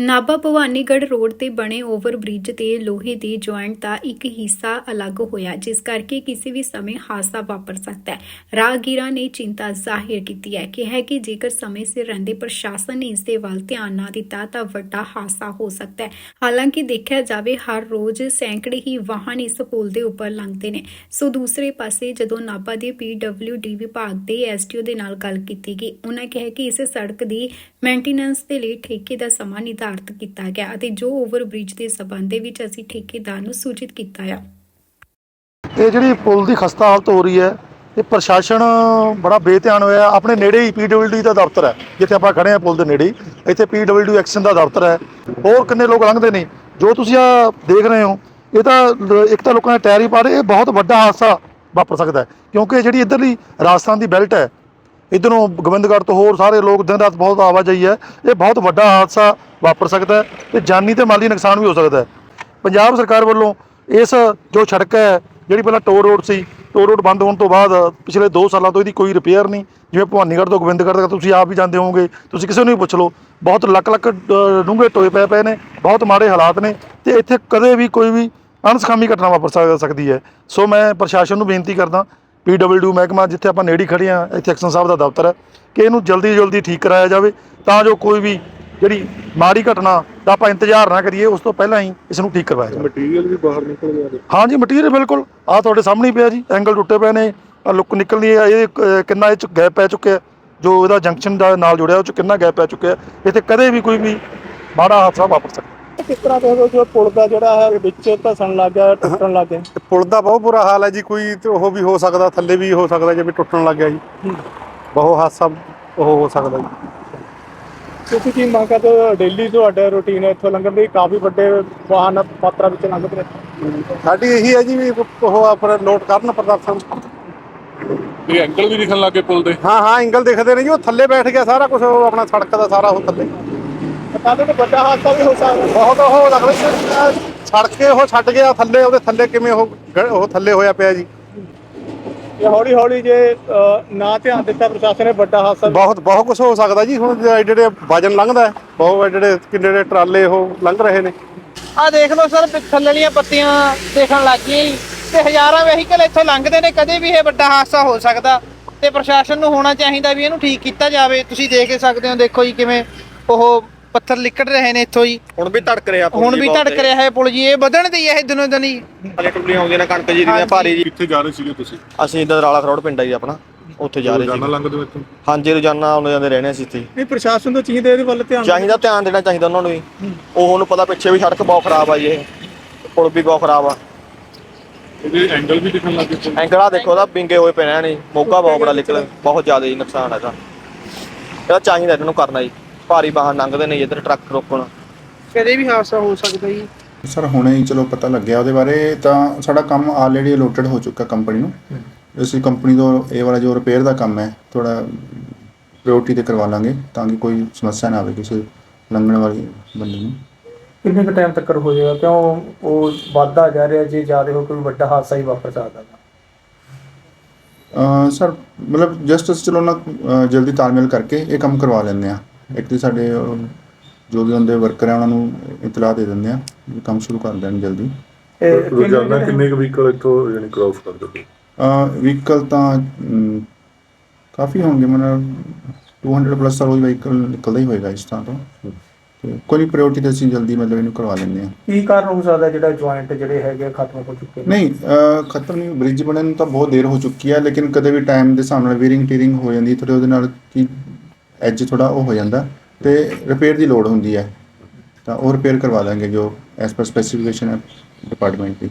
Nabha Bhawanigarh road ਤੇ ਬਣੇ over bridge ਤੇ ਲੋਹੇ ਦੇ ਜੁਆਇੰਟ ਦਾ ਇੱਕ ਹਿੱਸਾ ਅਲੱਗ ਹੋਇਆ, ਜਿਸ ਕਰਕੇ ਕਿਸੇ ਵੀ ਸਮੇਂ ਹਾਦਸਾ ਵਾਪਰ ਸਕਦਾ ਹੈ। ਰਾਹਗੀਰਾਂ ਨੇ ਚਿੰਤਾ ਜ਼ਾਹਿਰ ਕੀਤੀ ਹੈ। ਕਿ ਹੈ ਕਿ ਜੇਕਰ ਸਮੇਂ ਸਿਰ ਰਹਿੰਦੇ ਪ੍ਰਸ਼ਾਸਨ ਨੇ ਇਸ ਦੇ ਵੱਲ ਧਿਆਨ ਨਾ ਦਿੱਤਾ, ਤਾਂ ਵੱਡਾ ਹਾਦਸਾ ਹੋ ਸਕਦਾ ਹੈ। ਹਾਲਾਂਕਿ ਦੇਖਿਆ ਜਾਵੇ, ਹਰ ਰੋਜ਼ ਸੈਂਕੜੇ ਹੀ ਵਾਹਨ ਇਸ ਪੁਲ ਦੇ ਉੱਪਰ ਲੰਘਦੇ ਨੇ। ਸੋ ਦੂਸਰੇ ਪਾਸੇ ਜਦੋਂ ਨਾਭਾ ਦੇ ਡੀ ਵਿਭਾਗ ਦੇ ਐਸਟੀਓ ਦੇ ਨਾਲ ਗੱਲ ਕੀਤੀ ਗਈ, ਉਹਨਾਂ ਕਿਹਾ ਕਿ ਇਸ ਸੜਕ ਦੀ ਮੇਨਟੇਨੈਂਸ ਦੇ ਲਈ ਠੇਕੇ ਦਾ ਸਮਾਂ ਨਿਰਧਾਰਤ ਕੀਤਾ ਗਿਆ ਅਤੇ ਜੋ ਓਵਰ ਬ੍ਰਿਜ ਦੇ ਸਬੰਧ ਦੇ ਵਿੱਚ ਅਸੀਂ ਠੇਕੇਦਾਰ ਨੂੰ ਸੂਚਿਤ ਕੀਤਾ ਆ। ਇਹ ਜਿਹੜੀ ਪੁਲ ਦੀ ਖਸਤਾ ਹਾਲਤ ਹੋ ਰਹੀ ਹੈ, ਇਹ ਪ੍ਰਸ਼ਾਸਨ ਬੜਾ ਬੇਧਿਆਨ ਹੋਇਆ ਆਪਣੇ ਨੇੜੇ ਹੀ ਪੀਡਬਲਯੂਡੀ ਦਾ ਦਫ਼ਤਰ ਹੈ, ਜਿੱਥੇ ਆਪਾਂ ਖੜੇ ਹਾਂ ਪੁਲ ਦੇ ਨੇੜੇ ਹੀ। ਇੱਥੇ ਪੀਡਬਲਯੂ ਐਕਸ਼ਨ ਦਾ ਦਫ਼ਤਰ ਹੈ। ਹੋਰ ਕਿੰਨੇ ਲੋਕ ਲੰਘਦੇ ਨੇ? ਜੋ ਤੁਸੀਂ ਆ ਦੇਖ ਰਹੇ ਹੋ, ਇਹ ਤਾਂ ਇੱਕ ਤਾਂ ਲੋਕਾਂ ਨੇ ਟਾਇਰ ਹੀ ਪਾ ਰਹੇ ਇਹ ਬਹੁਤ ਵੱਡਾ ਹਾਦਸਾ ਵਾਪਰ ਸਕਦਾ ਹੈ। ਕਿਉਂਕਿ ਜਿਹੜੀ ਇੱਧਰਲੀ ਰਾਜਸਥਾਨ ਦੀ ਬੈਲਟ ਹੈ ਇੱਧਰੋਂ ਗੋਬਿੰਦਗੜ੍ਹ ਤੋਂ ਹੋਰ ਸਾਰੇ ਲੋਕ ਦਿਨ ਰਾਤ ਬਹੁਤ ਆਵਾਜਾਈ ਹੈ। ਇਹ ਬਹੁਤ ਵੱਡਾ ਹਾਦਸਾ ਵਾਪਰ ਸਕਦਾ ਹੈ ਤੇ ਜਾਨੀ ਤੇ ਮਾਲੀ ਨੁਕਸਾਨ ਵੀ ਹੋ ਸਕਦਾ ਹੈ। ਪੰਜਾਬ ਸਰਕਾਰ ਵੱਲੋਂ ਇਸ ਜੋ ਸੜਕ ਹੈ, ਜਿਹੜੀ ਪਹਿਲਾਂ ਟੋਰ ਰੋਡ ਸੀ ਟੋਰ ਰੋਡ ਬੰਦ ਹੋਣ ਤੋਂ ਬਾਅਦ ਪਿਛਲੇ 2 ਸਾਲਾਂ ਤੋਂ ਇਹਦੀ ਕੋਈ ਰਿਪੇਅਰ ਨਹੀਂ। ਜਿਵੇਂ ਭਵਾਨੀਗੜ੍ਹ ਤੋਂ ਗੋਬਿੰਦਗੜ੍ਹ ਤੱਕ ਤੁਸੀਂ ਆਪ ਵੀ ਜਾਂਦੇ ਹੋਵੋਗੇ, ਤੁਸੀਂ ਕਿਸੇ ਨੂੰ ਵੀ ਪੁੱਛ ਲਓ, ਬਹੁਤ ਲੱਖ ਲੱਖ ਡੂੰਘੇ ਟੋਏ ਪਏ ਪਏ ਨੇ, ਬਹੁਤ ਮਾੜੇ ਹਾਲਾਤ ਨੇ ਤੇ ਇੱਥੇ ਕਦੇ ਵੀ ਕੋਈ ਵੀ ਅਣਸਖਾਮੀ ਘਟਨਾ ਵਾਪਰ ਸਕਦੀ ਹੈ। ਸੋ ਮੈਂ ਪ੍ਰਸ਼ਾਸਨ ਨੂੰ ਬੇਨਤੀ ਕਰਦਾ ਪੀਡਬਲਯੂ ਮਹਿਕਮਾ ਜਿੱਥੇ ਆਪਾਂ ਨੇੜੇ ਖੜੇ ਆ ਇੱਥੇ ਐਕਸ਼ਨ ਸਾਹਿਬ ਦਾ ਦਫ਼ਤਰ ਹੈ ਕਿ ਇਹਨੂੰ ਜਲਦੀ ਜਲਦੀ ਠੀਕ ਕਰਾਇਆ ਜਾਵੇ ਤਾਂ ਜੋ ਕੋਈ ਵੀ ਜਿਹੜੀ ਮਾੜੀ ਘਟਨਾ ਦਾ ਆਪਾਂ ਇੰਤਜ਼ਾਰ ਨਾ ਕਰੀਏ ਉਸ ਤੋਂ ਪਹਿਲਾਂ ਹੀ ਇਸ ਨੂੰ ਠੀਕ ਕਰਵਾਇਆ ਜਾਵੇ। ਮਟੀਰੀਅਲ ਵੀ ਬਾਹਰ ਨਿਕਲ ਗਿਆ ਜੀ ਹਾਂਜੀ ਮਟੀਰੀਅਲ ਬਿਲਕੁਲ। ਆ ਤੁਹਾਡੇ ਸਾਹਮਣੇ ਪਿਆ ਜੀ ਐਂਗਲ ਟੁੱਟੇ ਪਏ ਨੇ ਲੁੱਕ ਨਿਕਲਦੀ ਹੈ ਇਹ ਕਿੰਨਾ ਇਹ ਚ ਗੈਪ ਪੈ ਚੁੱਕਿਆ ਜੋ ਇਹਦਾ ਜੰਕਸ਼ਨ ਦਾ ਨਾਲ ਜੁੜਿਆ ਉਹ ਚ ਕਿੰਨਾ ਗੈਪ ਪੈ ਚੁੱਕਿਆ ਇੱਥੇ ਕਦੇ ਵੀ ਕੋਈ ਵੀ ਮਾੜਾ ਹਾਦਸਾ ਵਾਪਰ ਸਕਦਾ। ਕਿਸ ਤਰ੍ਹਾਂ ਦੇਖੋ ਜੋ ਪੁਲ ਦਾ ਜਿਹੜਾ ਹੈ ਵਿੱਚ ਧਸਣ ਲੱਗ ਗਿਆ ਟੁੱਟਣ ਲੱਗ ਗਿਆ। ਤੇ ਪੁਲ ਦਾ ਬਹੁਤ ਬੁਰਾ ਹਾਲ ਹੈ ਜੀ। ਕੋਈ ਤੇ ਉਹ ਵੀ ਹੋ ਸਕਦਾ ਥੱਲੇ ਵੀ ਹੋ ਸਕਦਾ ਜਿਵੇਂ ਟੁੱਟਣ ਲੱਗ ਗਿਆ ਜੀ। ਬਹੁਤ ਹਾਦਸਾ ਉਹ ਹੋ ਸਕਦਾ ਜੀ। ਤੁਸੀਂ ਕੀ ਮੰਗ ਕਰਦੇ ਹੋ? ਡੇਲੀ ਤੁਹਾਡਾ ਰੁਟੀਨ ਹੈ ਇੱਥੋਂ ਲੰਘਣ ਦੀ? ਕਾਫੀ ਵੱਡੇ ਵਾਹਨ ਮਾਤਰਾ ਵਿੱਚ ਲੰਘਦੇ ਨੇ। ਸਾਡੀ ਇਹੀ ਹੈ ਜੀ ਵੀ ਉਹ ਆਪਣਾ ਨੋਟ ਕਰਨ ਪ੍ਰਦਰਸ਼ਨ। ਇਹ ਐਂਗਲ ਵੀ ਦਿਖਣ ਲੱਗੇ ਪੁਲ ਦੇ? ਹਾਂ ਹਾਂ ਐਂਗਲ ਦਿਖਦੇ ਨੇ ਜੀ। ਉਹ ਥੱਲੇ ਬੈਠ ਗਿਆ ਸਾਰਾ ਕੁਝ ਆਪਣਾ ਸੜਕ ਦਾ ਸਾਰਾ ਉਹ ਥੱਲੇ। ਨੇ ਵੱਡਾ ਹਾਦਸਾ ਵੀ ਹੋ ਸਕਦਾ ਬਹੁਤ ਉਹ ਲੱਗਦਾ ਜੀ ਸੜਕ ਕੇ ਉਹ ਛੱਡ ਗਿਆ ਥੱਲੇ ਉਹਦੇ ਥੱਲੇ ਕਿਵੇਂ ਉਹ ਗ- ਉਹ ਥੱਲੇ ਹੋਇਆ ਪਿਆ ਜੀ। ਇਹ ਹੌਲੀ ਹੌਲੀ ਜੇ ਅ, ਨਾ ਧਿਆਨ ਦਿੱਤਾ ਪ੍ਰਸ਼ਾਸਨ ਨੇ ਵੱਡਾ ਹਾਦਸਾ ਵੀ- ਬਹੁਤ ਬਹੁਤ ਕੁਝ ਹੋ ਸਕਦਾ ਜੀ। ਹੁਣ ਜਿਹੜੇ ਜਿਹੜੇ ਵਜਨ ਲੰਘਦਾ ਹੈ, ਬਹੁਤ ਜਿਹੜੇ ਕਿੰਨੇ ਜਿਹੜੇ ਟਰਾਲੇ ਉਹ ਲੰਘ ਰਹੇ ਨੇ। ਆ ਦੇਖ ਲਓ ਸਰ ਵੀ ਥੱਲੜੀਆਂ ਪੱਤੀਆਂ ਦੇਖਣ ਲੱਗ ਗਈਆਂ ਜੀ। ਤੇ ਹਜ਼ਾਰਾਂ ਵਹੀਕਲ ਇੱਥੋਂ ਲੰਘਦੇ ਨੇ ਕਦੇ ਵੀ ਇਹ ਵੱਡਾ ਹਾਦਸਾ ਹੋ ਸਕਦਾ। ਤੇ ਪ੍ਰਸ਼ਾਸਨ ਨੂੰ ਹੋਣਾ ਚਾਹੀਦਾ ਵੀ ਇਹਨੂੰ ਠੀਕ ਕੀਤਾ ਜਾਵੇ। ਤੁਸੀਂ ਦੇਖ ਹੀ ਸਕਦੇ ਹੋ ਦੇਖੋ ਜੀ ਕਿਵੇਂ ਉਹ ਪੱਥਰ ਲਿਕੜ ਰਹੇ ਨੇ ਇੱਥੋਂ ਜੀ। ਹੁਣ ਵੀ ਧੜਕ ਰਿਹਾ ਪੁਲ ਹੁਣ ਜੀ ਵੀ ਬਹੁਤ ਧੜਕ ਰਿਹਾ ਹੈ ਪੁਲ ਜੀ ਇਹ ਵਧਣ ਦੀ ਹੈ ਇਹ ਦਿਨੋਂ ਦਿਨ ਹੀ। ਹਾਲੇ ਟੁੱਟੀਆਂ ਆਉਂਦੀਆਂ ਨੇ ਕਣਕ ਜੀ ਦੀਆਂ ਭਾਰੀ ਜੀ। ਕਿੱਥੇ ਜਾ ਰਹੇ ਸੀਗੇ ਤੁਸੀਂ? ਅਸੀਂ ਇੱਧਰ ਰਾਲਾ ਖਰੋੜ ਪਿੰਡ ਆ ਜੀ ਆਪਣਾ ਉੱਥੇ ਜਾ ਰਹੇ ਰੋਜ਼ਾਨਾ ਸੀ ਲੰਘਦੇ ਹੋ ਇੱਥੋਂ? ਹਾਂਜੀ ਰੋਜ਼ਾਨਾ ਆਉਂਦੇ ਜਾਂਦੇ ਰਹਿਣੇ ਅਸੀਂ ਇੱਥੇ। ਨਹੀਂ ਪ੍ਰਸ਼ਾਸਨ ਤੋਂ ਚਾਹੀਦਾ ਇਹਦੇ ਵੱਲ ਧਿਆਨ ਚਾਹੀਦਾ ਧਿਆਨ ਦੇਣਾ ਚਾਹੀਦਾ ਉਹਨਾਂ ਨੂੰ ਵੀ ਉਹ ਉਹਨੂੰ ਪਤਾ ਪਿੱਛੇ ਵੀ ਸੜਕ ਬਹੁਤ ਖਰਾਬ ਆ ਜੀ ਇਹ। ਪੁਲ ਵੀ ਬਹੁਤ ਖਰਾਬ ਆ। ਇਹਦੇ ਐਂਗਲ ਵੀ ਦਿਖਣ ਲੱਗੇ ਦੇਖੋ ਉਹਦਾ ਪਿੰਗੇ ਹੋਏ ਪਏ ਨੇ ਮੋਗਾ ਬਹੁਤ ਬੜਾ ਨਿਕਲ ਬਹੁਤ ਜ਼ਿਆਦਾ ਜੀ ਨੁਕਸਾਨ ਹੈਗਾ ਇਹਦਾ ਚਾਹੀਦਾ ਇਹਨਾਂ ਨੂੰ ਕਰਨਾ ਜੀ। ਭਾਰੀ ਵਾਹਨ ਲੰਘਦੇ ਨੇ ਜੀ ਇੱਧਰ ਟਰੱਕ ਰੋਕਣ। ਕਦੇ ਵੀ ਹਾਦਸਾ ਹੋ ਸਕਦਾ ਜੀ। ਸਰ ਹੁਣੇ ਹੀ ਚਲੋ ਪਤਾ ਲੱਗਿਆ ਉਹਦੇ ਬਾਰੇ ਤਾਂ ਸਾਡਾ ਕੰਮ ਆਲਰੇਡੀ ਅਲੋਟਡ ਹੋ ਚੁੱਕਾ ਕੰਪਨੀ ਨੂੰ। ਅਸੀਂ ਕੰਪਨੀ ਤੋਂ ਇਹ ਵਾਲਾ ਜੋ ਰਿਪੇਅਰ ਦਾ ਕੰਮ ਹੈ ਥੋੜਾ ਪ੍ਰਾਇੋਰਟੀ ਤੇ ਕਰਵਾ ਲਾਂਗੇ ਤਾਂ ਕਿ ਕੋਈ ਸਮੱਸਿਆ ਨਾ ਆਵੇ ਕਿਸੇ ਲੰਘਣ ਵਾਲੀ ਬੰਦੇ ਨੂੰ। ਕਿੰਨੇ ਕੁ ਟਾਈਮ ਤੱਕ ਹੋ ਜਾਏਗਾ? ਕਿਉਂ ਉਹ ਵੱਧਦਾ ਜਾ ਰਿਹਾ ਜੇ ਜ਼ਿਆਦਾ ਹੋ ਕੋਈ ਵੱਡਾ ਹਾਦਸਾ ਹੀ ਵਾਪਰ ਸਕਦਾ ਅਹ ਸਰ ਮਤਲਬ ਜਸਟ ਅਸੀਂ ਚਲੋ ਨਾ ਅਹ ਜਲਦੀ ਤਾਲਮੇਲ ਕਰਕੇ ਇਹ ਕੰਮ ਕਰਵਾ ਲੈਂਦੇ ਆ ਇੱਕ ਤੇ ਸਾਡੇ ਅਹ, ਜੋ ਵੀ ਹੁੰਦੇ ਵਰਕਰ ਆ ਉਹਨਾਂ ਨੂੰ ਇਤਲਾਹ ਦੇ ਦਿੰਦੇ ਆ ਵੀ ਕੰਮ ਸ਼ੁਰੂ ਕਰ ਦੇਣ ਜਲਦੀ। ਰੋਜ਼ਾਨਾ ਕਿੰਨੇ ਕੁ ਵਹੀਕਲ ਇੱਥੋਂ ਯਾਨੀ ਕ੍ਰਾਸ ਕਰਦੇ ਹੋ ਵਹੀਕਲ ਤਾਂ ਅਮ, ਕਾਫੀ ਹੋਣਗੇ ਮਤਲਬ 200 ਪਲੱਸ ਰੋਜ਼ ਵਹੀਕਲ ਨਿਕਲਦਾ ਹੀ ਹੋਏਗਾ ਇਸ ਤਰ੍ਹਾਂ ਤੋਂ। ਤੇ ਕੋਈ ਪ੍ਰਾਇੋਰਟੀ ਤੇ ਅਸੀਂ ਜਲਦੀ ਮਤਲਬ ਇਹਨੂੰ ਕਰਵਾ ਲੈਂਦੇ ਆ। ਕੀ ਕਾਰਨ ਹੋ ਸਕਦਾ ਜਿਹੜਾ ਜੁਆਇੰਟ ਜਿਹੜੇ ਹੈਗੇ ਖਤਮ ਹੋ ਚੁੱਕੇ ਨੇ? ਨਹੀਂ ਅਹ, ਖਤਮ ਨਹੀਂ ਬ੍ਰਿਜ ਬਣਨ ਨੂੰ ਤਾਂ ਬਹੁਤ ਦੇਰ ਹੋ ਚੁੱਕੀ ਹੈ ਲੇਕਿਨ ਕਦੇ ਵੀ ਟਾਈਮ ਦੇ ਹਿਸਾਬ ਨਾਲ ਵੀਰਿੰਗ ਟੀਰਿੰਗ ਹੋ ਜਾਂਦੀ ਥੋੜੇ ਉਹਦੇ ਨਾਲ ਕੀ ਐਜ ਥੋੜਾ ਉਹ ਹੋ ਜਾਂਦਾ ਤੇ ਰਿਪੇਅਰ ਦੀ ਲੋੜ ਹੁੰਦੀ ਹੈ। ਤਾਂ ਉਹ ਰਿਪੇਅਰ ਕਰਵਾ ਦਾਂਗੇ ਜੋ ਐਸ ਪਰ ਸਪੈਸੀਫਿਕੇਸ਼ਨ ਹੈ ਡਿਪਾਰਟਮੈਂਟ ਦੀ।